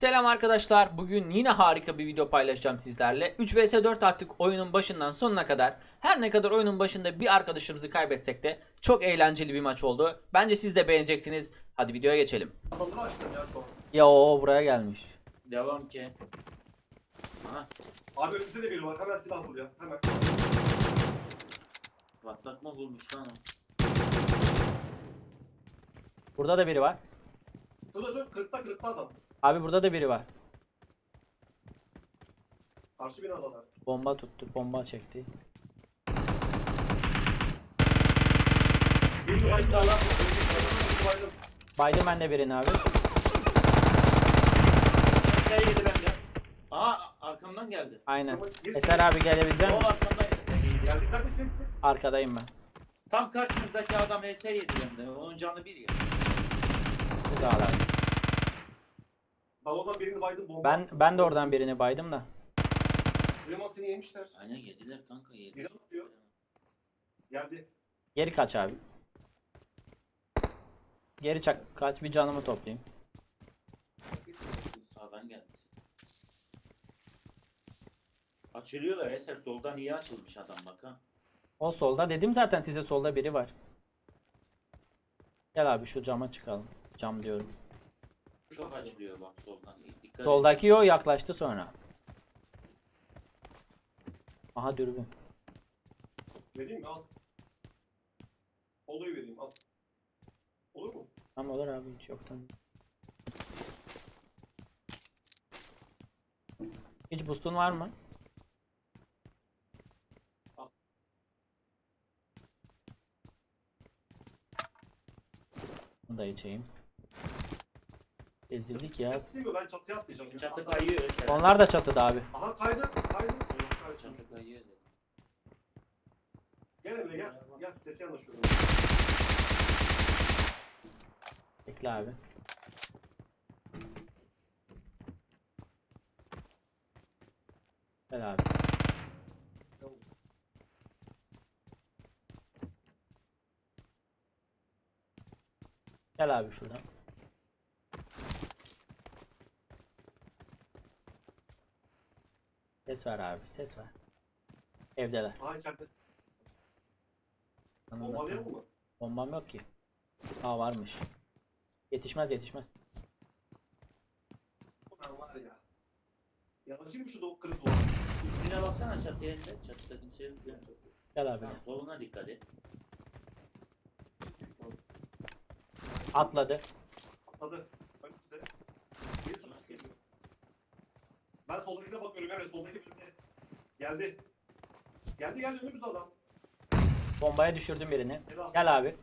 Selam arkadaşlar. Bugün yine harika bir video paylaşacağım sizlerle. 3 vs 4 attık oyunun başından sonuna kadar. Her ne kadar oyunun başında bir arkadaşımızı kaybetsek de çok eğlenceli bir maç oldu. Bence siz de beğeneceksiniz. Hadi videoya geçelim. Açtım ya şu an. Ya o buraya gelmiş. Devam ki. Aha Abi önümüzde de biri var. Hemen silah bul ya. Hemen. patlatma bulmuş lan o. Burada da biri var. Şurada şu 40'ta 40'ta adam. Abi burada da biri var. Karşı binadalar. Bomba tuttu. Bomba çekti. Baydım ben de birini abi. Eser yedi benden. Aha arkamdan geldi. Aynen. Eser abi gelebilecek O misin? arkamdan geldi. Geldik lan siz siz. Arkadayım ben. Tam karşımızdaki adam eser yedi benden. Onun canı bir yedi. Burada abi. Balondan birini baydım bomba. Ben ben de oradan birini baydım da. Süleyman seni yemişler. Aynen yediler kanka yedi. Biri atıyor. Geldi. Geri kaç abi. Geri çak kaç bir canımı toplayayım. Sağdan geldi. Açılıyorlar eser soldan iyi açılmış adam bak ha. O solda dedim zaten size solda biri var. Gel abi şu cama çıkalım. Cam diyorum. Çok açılıyor bak soldan. Dikkat et. Soldaki yol yaklaştı sonra. Aha dürbün. Vereyim mi? Al. Oluyu vereyim al. Olur mu? Tamam olur abi hiç yoktan. Hiç boostun var mı? Bunu da içeyim. Ezildik ya. Mi? Ben çatıya atlayacağım. ya. Çatı kayıyor. Onlar da çatıda abi. Aha kaydı. Kaydı. Çatı kayıyor dedi. Gel Emre gel. Gel sesi yanaşıyorum. Bekle abi. Gel abi. Gel abi şuradan. Ses ver abi, ses ver. Evdeler. Aha içeride. Bombalayalım mı? Bombam yok ki. Aa varmış. Yetişmez yetişmez. Ben var ya. Yanaşayım mı şu do- kırık duvar? Üstüne baksana çatıya eser. Çatıda kimse yok. Gel abi. Tamam, soluna dikkat et. Atladı. Atladı. Bak güzel. Bir sana geliyor. Ben soldakine bakıyorum evet soldaki bölümde. Geldi. Geldi geldi önümüzde adam. Bombaya düşürdüm birini. Eyvah. Gel abi.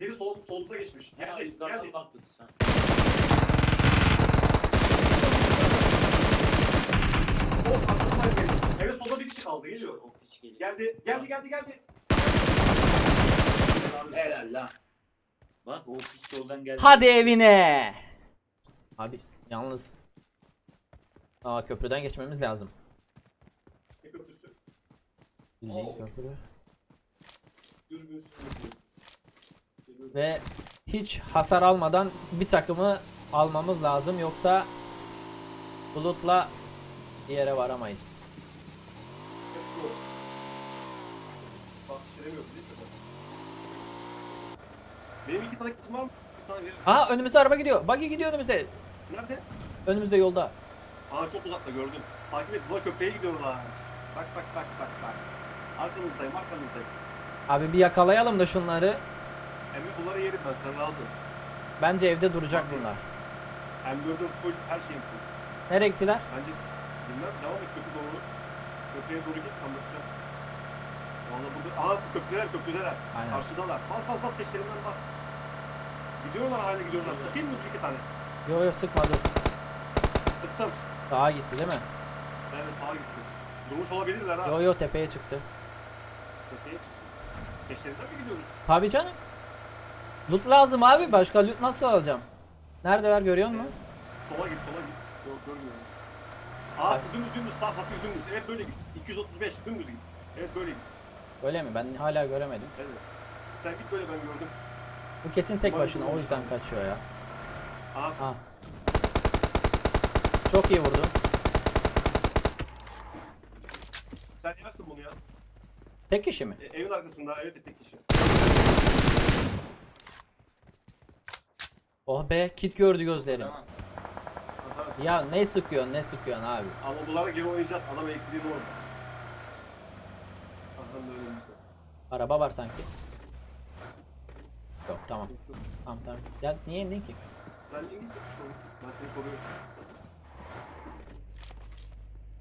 Biri sol, solunuza geçmiş. Geldi geldi. bak dedi sen. Of aklımdan geldi. Evet solda bir kişi kaldı geliyor. O piç geliyor. Geldi geldi geldi geldi. Helal lan. Bak o piç yoldan geldi. Hadi evine. Abi yalnız. Aa köprüden geçmemiz lazım. Ne köprüsü? Bildiğin köprü. Dürbünsüz dürbünsüz. Dürbün. Ve hiç hasar almadan bir takımı almamız lazım yoksa bulutla bir yere varamayız. Let's go. Bak bir şey demiyorum değil mi? Benim iki tane kitim var mı? Bir tane. Aha önümüzde araba gidiyor. Buggy gidiyor önümüzde. Nerede? Önümüzde yolda. Aa çok uzakta gördüm. Takip et. Bunlar köprüye gidiyorlar. Bak bak bak bak bak. Arkanızdayım arkanızdayım. Abi bir yakalayalım da şunları. Emre bunları yerim ben sen rahat ol. Bence evde duracak bunlar. M4'ün full her şeyim full. Nereye gittiler? Bence bilmem devam et köprü doğru. Köprüye doğru git tam bakacağım. Valla burada. Aa köprüdeler köprüdeler. Aynen. Karşıdalar. Bas bas bas peşlerinden bas. Gidiyorlar hala gidiyorlar. Sıkayım mı bir iki tane? Yo yo sıkmadı. Sıktım. Sağa gitti değil mi? Evet sağa gitti. Durmuş olabilirler ha. Yo yo tepeye çıktı. Köprüye çıktı. Peşlerinden mi gidiyoruz? Tabii canım. Loot lazım abi. Başka loot nasıl alacağım? Neredeler görüyor musun? Sola git sola git. Yok görmüyorum. Aa dümdüz dümdüz sağ hafif dümdüz. Evet böyle git. 235 dümdüz git. Evet böyle git. Öyle mi? Ben hala göremedim. Evet. Sen git böyle ben gördüm. Bu kesin tek Umarım başına o yüzden kaçıyor ya. Aa Ha. Çok iyi vurdun. Sen yersin bunu ya. Tek kişi mi? E, evin arkasında evet tek kişi. Oh be kit gördü gözlerim. Tamam. Aha. Ya ne sıkıyorsun ne sıkıyorsun abi? Ama bunlara geri oynayacağız. Adam elektriğini orada. Aha böyle önümüzde. Araba var sanki. Yok tamam. Tamam tamam. Ya niye indin ki? Sen niye şu an? Ben seni koruyorum.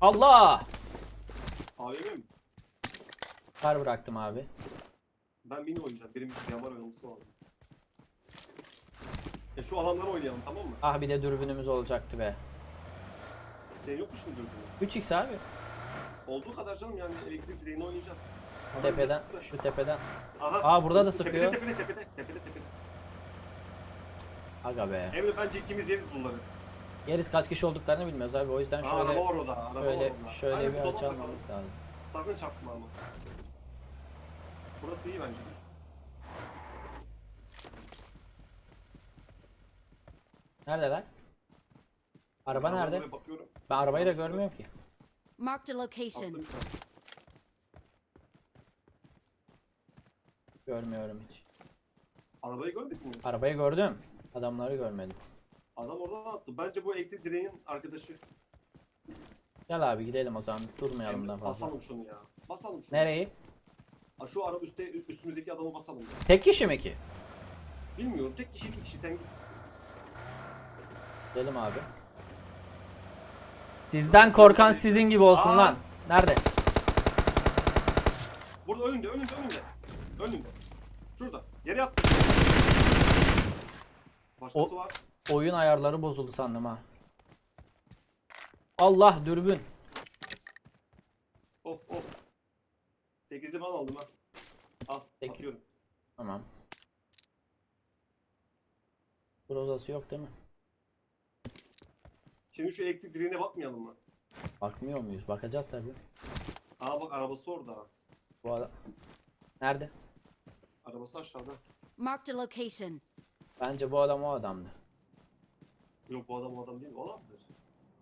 Allah! AVM mi? Kar bıraktım abi. Ben mini oynayacağım. Benim bir yamar oynaması lazım. E şu alanları oynayalım tamam mı? Ah bir de dürbünümüz olacaktı be. Senin yok mu şimdi dürbünü? 3x abi. Olduğu kadar canım yani elektrik direğini oynayacağız. Adam bize Tepeden sıktı. şu tepeden. Aha. Aa, burada da Tepede, sıkıyor. Tepede tepede tepede tepede. Aga be. Emre bence ikimiz yeriz bunları. Yeriz kaç kişi olduklarını bilmiyoruz abi. O yüzden araba şöyle var orada. Araba var şöyle orada. şöyle Aynen, bir almamız lazım. Sakın çarpma ama. Burası iyi bence dur. Neredeler? Araba Ben nerede? Ben arabayı da görmüyorum ki. Marked a Attım location. Görmüyorum hiç. Arabayı görmedin mi? Arabayı gördüm. Adamları görmedim. Adam oradan attı. Bence bu elektrik direğinin arkadaşı. Gel abi gidelim o zaman. Durmayalım daha fazla. Basalım şunu ya. Basalım şunu. Nereyi? Aa, şu araba üstte, üstümüzdeki adamı basalım. ya. Tek kişi mi ki? Bilmiyorum. Tek kişi iki kişi sen git. Gidelim abi. Sizden korkan sizin gibi olsun Aa! lan. Nerede? Burada önünde, önünde, önünde. Önünde. Şurada. Yere yattı. Başkası O- var. Oyun ayarları bozuldu sandım ha. Allah dürbün. Of of. 8'i ben aldım ha. Al. Peki. Atıyorum. Tamam. Brozası yok değil mi? Şimdi şu elektrik direğine bakmayalım mı? Bakmıyor muyuz? Bakacağız tabii. Aa bak arabası orada. Bu adam. Nerede? Arabası aşağıda. Marked a location. Bence bu adam o adamdı. Yok bu adam o adam değil mi? O adamdır.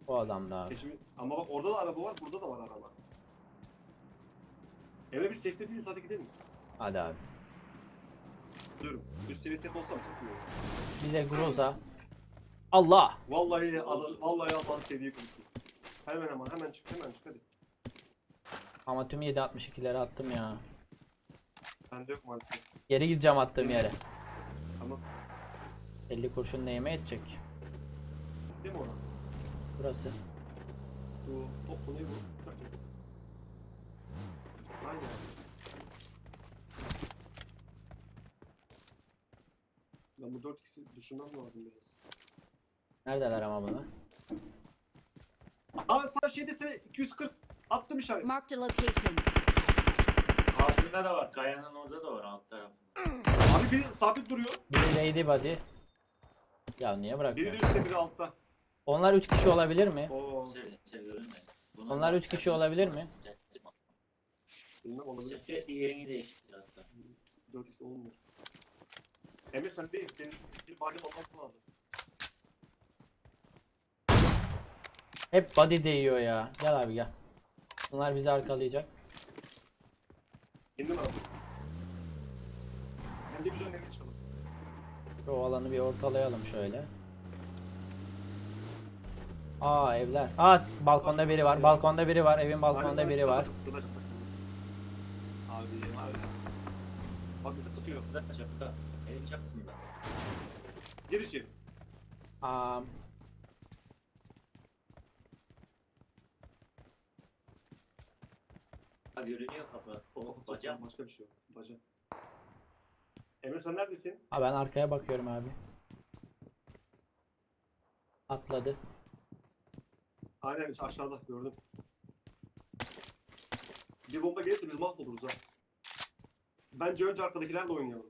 O adamdı abi. Şimdi, ama bak orada da araba var, burada da var araba. Emre biz safe'de değiliz hadi gidelim. Hadi abi. Diyorum. Üst seviye safe olsam çok iyi olur. Bir de Groza. Allah! Vallahi adam, vallahi Allah'ın sevdiği kurusu. Hemen hemen hemen çık hemen çık hadi. Ama tüm 7.62'leri attım ya. Bende yok maalesef. Geri gideceğim attığım yere. Tamam. 50 kurşun neyime edecek? Değil mi ona? Burası. Bu top bu ne bu? Aynen. Ben bu 4x'i düşünmem lazım biraz. Neredeler ama bunlar? Aa sağ şey dese 240 attım işaret. Marked a location. Altında da var. Kayanın orada da var alt tarafı. Abi biri sabit duruyor. Biri Ladybody. Ya niye Biri de üstte biri altta. Onlar 3 kişi olabilir mi? Oo. Onlar üç kişi olabilir mi? Bilmem olabilir. Sürekli yerini değiştir hatta. 4x olmuyor. Emre sendeyiz. Benim bir bari olmak lazım. Hep body değiyor ya. Gel abi gel. Bunlar bizi arkalayacak. Kendim aldım. Hem de biz önlerine çıkalım. Şu alanı bir ortalayalım şöyle. Aa evler. Aa balkonda biri var. Balkonda biri var. Evin balkonda biri var. Abi abi. Bak bizi sıkıyor. Burada çatıda. Evin çatısında. Gir içeri. Aa, Ha görünüyor kafa. Kafası bacak. başka bir şey yok. Baca. Emre sen neredesin? ha ben arkaya bakıyorum abi. Atladı. Aynen aşağıda gördüm. Bir bomba gelirse biz mahvoluruz ha. Bence önce arkadakilerle oynayalım.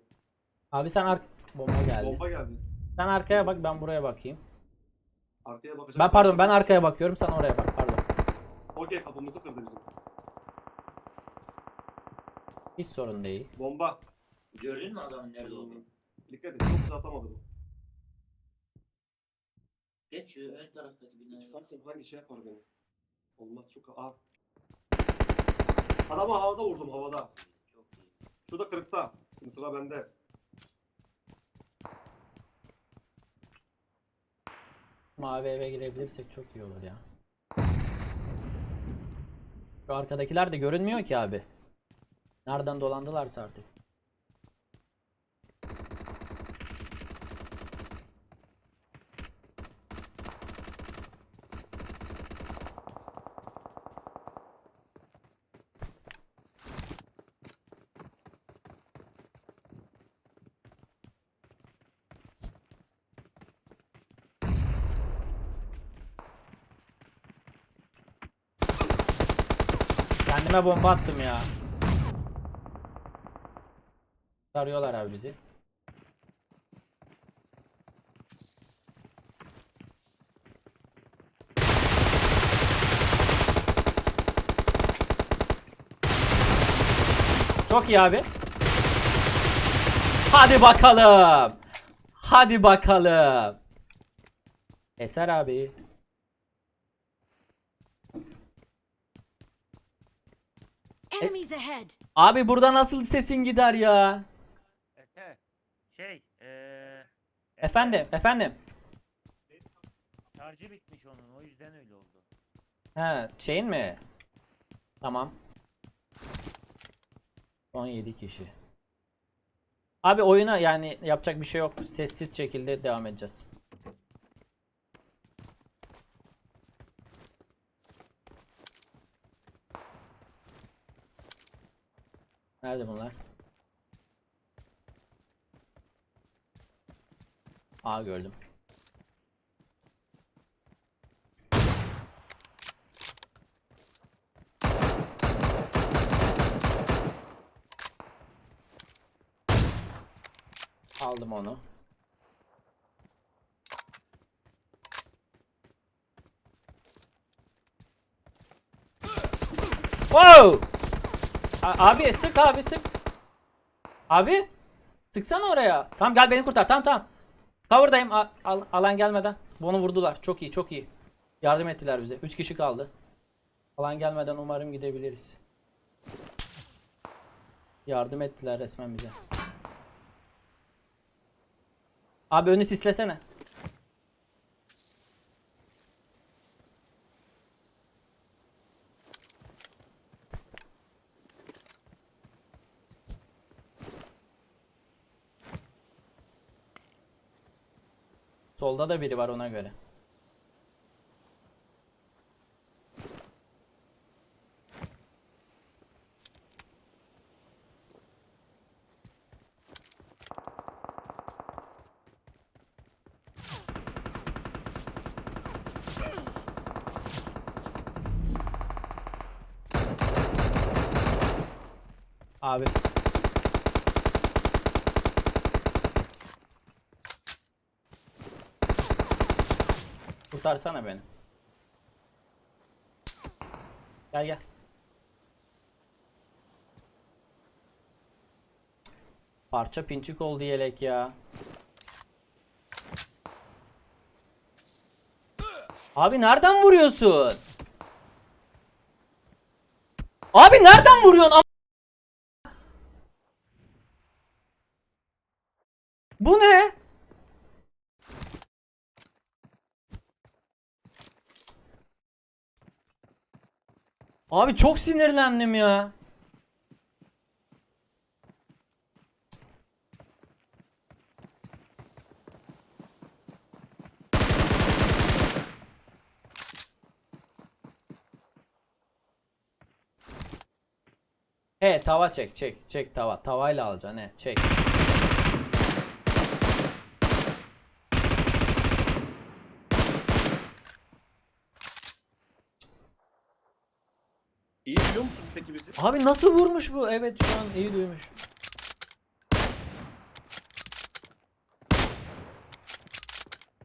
Abi sen ar bomba geldi. Bomba geldi. Sen arkaya bak ben buraya bakayım. Arkaya bakacak. Ben pardon ben arkaya bakıyorum sen oraya bak pardon. Okey kapımızı kırdı bizim. Hiç sorun değil. Bomba. Gördün mü adamın nerede olduğunu? Dikkat et çok güzel atamadı bu. Geç şu ön taraftaki binaya. Çıkarsam hangi şey yapar beni? Olmaz çok... Aa. Adamı havada vurdum havada. Çok iyi. Şurada kırıkta. Şimdi sıra bende. Mavi eve girebilirsek çok iyi olur ya. Şu arkadakiler de görünmüyor ki abi. Nereden dolandılarsa artık. Kendime bomba attım ya. Arıyorlar abi bizi. Çok iyi abi. Hadi bakalım. Hadi bakalım. Eser abi. Enemies ahead. Abi burada nasıl sesin gider ya? Efe, şey, eee... Efendim, efendim. Şarjı bitmiş onun, o yüzden öyle oldu. He, şeyin mi? Tamam. 17 kişi. Abi oyuna yani yapacak bir şey yok. Sessiz şekilde devam edeceğiz. Nerede bunlar? Aa gördüm. Aldım onu. Wow! Abi sık abi sık. Abi sıksana oraya. Tamam gel beni kurtar. Tamam tamam. Cover'dayım. A- al- alan gelmeden. Bunu vurdular. Çok iyi çok iyi. Yardım ettiler bize. 3 kişi kaldı. Alan gelmeden umarım gidebiliriz. Yardım ettiler resmen bize. Abi önü sislesene. Solda da biri var ona göre. Abi. Kurtarsana beni. Gel gel. Parça pinçik oldu yelek ya. Abi nereden vuruyorsun? Abi nereden vuruyorsun? Am- Bu ne? Abi çok sinirlendim ya. He tava çek çek çek tava tavayla alacaksın he çek. Biliyor musun peki bizi? Abi nasıl vurmuş bu? Evet şu an iyi duymuş.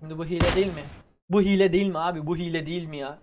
Şimdi bu hile değil mi? Bu hile değil mi abi? Bu hile değil mi ya?